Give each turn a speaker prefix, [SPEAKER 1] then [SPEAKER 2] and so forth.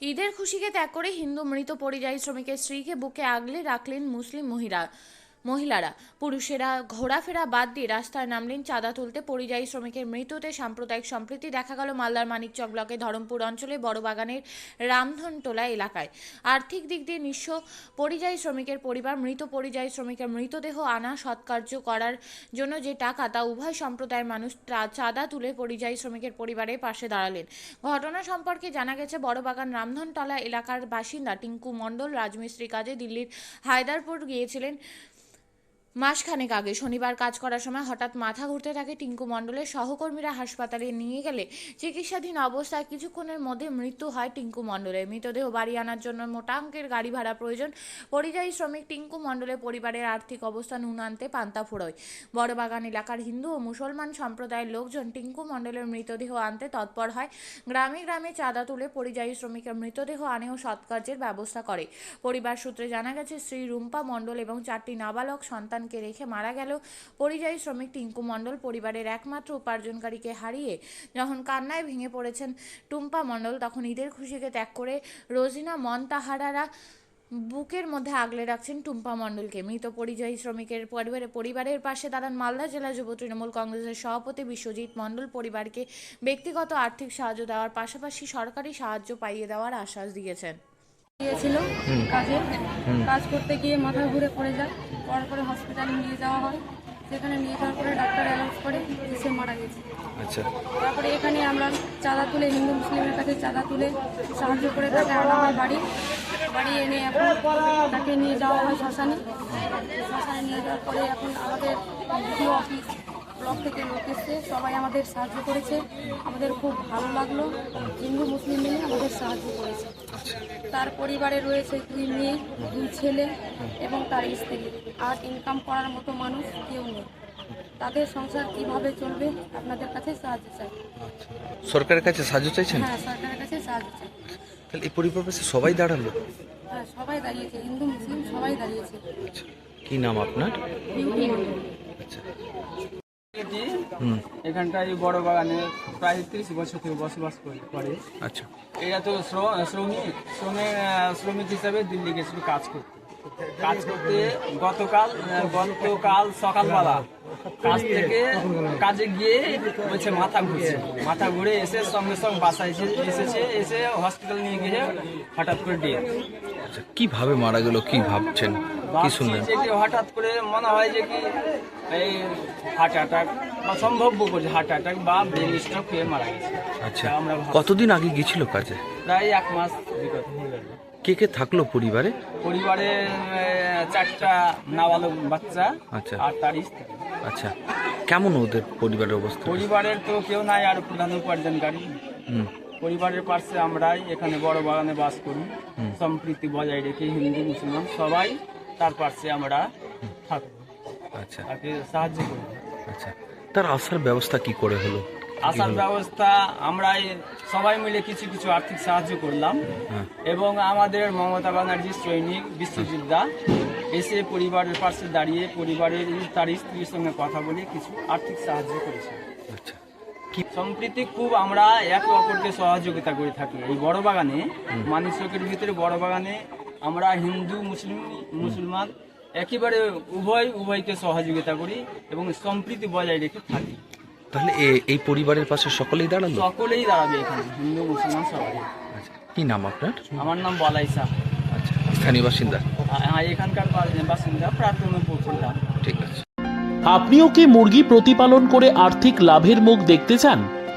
[SPEAKER 1] ঈদের খুশিকে ত্যাগ করে হিন্দু মৃত পরিযায়ী শ্রমিকের স্ত্রীকে বুকে আগলে রাখলেন মুসলিম মহিলা। মহিলারা। পুরুষেরা ঘোরাফেরা বাদ দিয়ে রাস্তায় নামলেন, চাঁদা তুলতে পরিযায়ী শ্রমিকের মৃত্যুতে সাম্প্রদায়িক সম্প্রীতি। দেখা গেল মালদার মানিকচক ব্লকের ধরমপুর অঞ্চলে বড়বাগানের রামধনটোলা এলাকায়। আর্থিক দিক দিয়ে নিঃস্ব পরিযায়ী শ্রমিকের পরিবার, মৃত পরিযায়ী শ্রমিকের মৃতদেহ আনা সৎকার্য করার জন্য যে টাকা, তা উভয় সম্প্রদায়ের মানুষ চাঁদা তুলে পরিযায়ী শ্রমিকের পরিবারের পাশে দাঁড়ালেন। ঘটনা সম্পর্কে জানা গেছে বড়বাগান রামধনতলা এলাকার বাসিন্দা টিঙ্কু মণ্ডল রাজমিস্ত্রি কাজে দিল্লির হায়দারপুর গিয়েছিলেন। মাসখানেক আগে শনিবার কাজ করার সময় হঠাৎ মাথা ঘুরতে থাকে টিঙ্কু মণ্ডলের সহকর্মীরা হাসপাতালে নিয়ে গেলে চিকিৎসাধীন অবস্থায় কিছুক্ষণের মধ্যে মৃত্যু হয় টিঙ্কু মণ্ডলের। মৃতদেহ বাড়ি আনার জন্য মোটা অঙ্কের গাড়ি ভাড়া প্রয়োজন। পরিযায়ী শ্রমিক টিঙ্কু মণ্ডলের পরিবারের আর্থিক অবস্থা নুন আনতে পান্তা ফুরোয়। বড়বাগান এলাকার হিন্দু ও মুসলমান সম্প্রদায়ের লোকজন টিঙ্কু মণ্ডলের মৃতদেহ আনতে তৎপর হয়। গ্রামে গ্রামে চাঁদা তুলে পরিযায়ী শ্রমিকের মৃতদেহ আনে ও সৎকার্যের ব্যবস্থা করে। পরিবার সূত্রে জানা গেছে, শ্রী রুম্পা মণ্ডল এবং চারটি নাবালক সন্তানকে রেখে মারা গেল। পরিযায়ী শ্রমিক টিঙ্কু মণ্ডল পরিবারের একমাত্র উপার্জনকারীকে হারিয়ে যখন কান্নায় ভেঙে পড়েছেন টুম্পা মণ্ডল, তখন ঈদের খুশিকে ত্যাগ করে রোজিনা মন তাহারারা বুকের মধ্যে আগলে রাখছেন টুম্পা মণ্ডলকে। মৃত পরিযায়ী শ্রমিকের পরিবারের পরিবারের পাশে দাঁড়ান মালদা জেলা যুব তৃণমূল কংগ্রেসের সভাপতি বিশ্বজিৎ মণ্ডল পরিবারকে ব্যক্তিগত আর্থিক সাহায্য দেওয়ার পাশাপাশি সরকারি সাহায্য পাইয়ে দেওয়ার আশ্বাস দিয়েছেন।
[SPEAKER 2] গিয়েছিল কাজে। কাজ করতে গিয়ে মাথা ঘুরে পড়ে যায়। পড়ার পরে হসপিটালে নিয়ে যাওয়া হয়। সেখানে নিয়ে যাওয়ার পরে ডাক্তার অ্যানাউন্স করে সে মারা গেছে।
[SPEAKER 3] আচ্ছা।
[SPEAKER 2] তারপরে এখানে আমরা চাঁদা তুলে হিন্দু মুসলিমের কাছে চাঁদা তুলে সাহায্য করে তাকে আনা হয় বাড়ি। বাড়ি এনে এখন তাকে নিয়ে যাওয়া হয় শ্মশানে। শ্মশানে নিয়ে যাওয়ার পরে এখন আমাদের অফিস ব্লক থেকে লোক এসছে সবাই আমাদের সাহায্য করেছে। আমাদের খুব ভালো লাগল। হিন্দু মুসলিম মিলে আমাদের সাহায্য করেছে। তার পরিবারে রয়েছে দুই মেয়ে দুই ছেলে এবং তার স্ত্রী। আর ইনকাম করার মতো মানুষ কেউ নেই। তাদের সংসার কীভাবে চলবে আপনাদের কাছে সাহায্য চাই।
[SPEAKER 3] সরকারের কাছে সাহায্য চাইছেন?
[SPEAKER 2] হ্যাঁ সরকারের কাছে সাহায্য চাই।
[SPEAKER 3] তাহলে এই পরিবার পাশে সবাই দাঁড়াল?
[SPEAKER 2] হ্যাঁ সবাই দাঁড়িয়েছে। হিন্দু মুসলিম সবাই দাঁড়িয়েছে।
[SPEAKER 3] আচ্ছা। কি নাম আপনার? আচ্ছা।
[SPEAKER 4] এটি এখানটায় বড় বাগানে প্রায় তিরিশ বছর থেকে বসবাস করে
[SPEAKER 3] আচ্ছা।
[SPEAKER 4] এরা তো শ্র- শ্রমিক শ্রমিক শ্রমিক হিসাবে দিল্লি গেছিল কাজ করতে। কাজ করতে গতকাল গতকাল সকালবেলা কাজ থেকে কাজে গিয়ে বলছে মাথা ঘুরছে। মাথা ঘুরে এসে সঙ্গে সঙ্গে বাসায় এসে এসেছে এসে হসপিটাল নিয়ে গিয়ে হঠাৎ করে দিয়ে
[SPEAKER 3] আচ্ছা কীভাবে মারা গেল কি ভাবছেন? কি শুনলেন?
[SPEAKER 4] হঠাৎ করে মনে হয় যে কি এই হার্ট অ্যাটাক বা সম্ভাব্য করছে হার্ট অ্যাটাক বা ব্রেন স্ট্রোক হয়ে মারা গেছে।
[SPEAKER 3] আচ্ছা
[SPEAKER 4] আমরা
[SPEAKER 3] কতদিন আগে গিয়েছিল কাজে?
[SPEAKER 4] প্রায় এক মাস বিগত হয়ে গেল।
[SPEAKER 3] কে কে থাকল পরিবারে?
[SPEAKER 4] পরিবারে চারটা নাবালক বাচ্চা
[SPEAKER 3] আচ্ছা।
[SPEAKER 4] আর তার স্ত্রী।
[SPEAKER 3] আচ্ছা কেমন ওদের পরিবারের অবস্থা?
[SPEAKER 4] পরিবারের তো কেউ নাই আর প্রধান উপার্জনকারী।
[SPEAKER 3] হুম।
[SPEAKER 4] পরিবারের পাশে আমরাই এখানে বড় বাগানে বাস করি। সম্প্রীতি বজায় রেখে হিন্দু মুসলমান সবাই তার পাশে আমরা থাকব।
[SPEAKER 3] আচ্ছা।
[SPEAKER 4] তাকে সাহায্য করি
[SPEAKER 3] আচ্ছা। তার আসার ব্যবস্থা কি করে হলো?
[SPEAKER 4] আসার ব্যবস্থা আমরা সবাই মিলে কিছু কিছু আর্থিক সাহায্য করলাম।
[SPEAKER 3] হ্যাঁ।
[SPEAKER 4] এবং আমাদের মমতা ব্যানার্জি সৈনিক বিশ্বজিৎ দা এসে পরিবারের পাশে দাঁড়িয়ে পরিবারের তার স্ত্রীর সঙ্গে কথা বলে কিছু আর্থিক সাহায্য করেছে।
[SPEAKER 3] আচ্ছা।
[SPEAKER 4] সম্প্রীতি খুব আমরা একে অপরকে সহযোগিতা করে থাকি। এই বড় বাগানে মানিসকের ভিতরে বড় বাগানে আমরা হিন্দু মুসলিম মুসলমান একেবারে উভয় উভয়কে সহযোগিতা করি এবং সম্প্রীতি বজায় রেখে থাকি।
[SPEAKER 3] তাহলে এ- এই পরিবারের পাশে সকলেই দাঁড়াল?
[SPEAKER 4] সকলেই দাঁড়াবে এখানে হিন্দু মুসলমান সবাই।
[SPEAKER 3] আচ্ছা কি নাম আপনার?
[SPEAKER 4] আমার নাম বলাই শাহ
[SPEAKER 3] আচ্ছা স্থানীয় বাসিন্দা?
[SPEAKER 4] আ- এখানকার বা- বাসিন্দা প্রাথমিক প্রধান
[SPEAKER 3] ঠিক আছে।
[SPEAKER 5] আপনিও কি মুরগি প্রতিপালন করে আর্থিক লাভের মুখ দেখতে চান?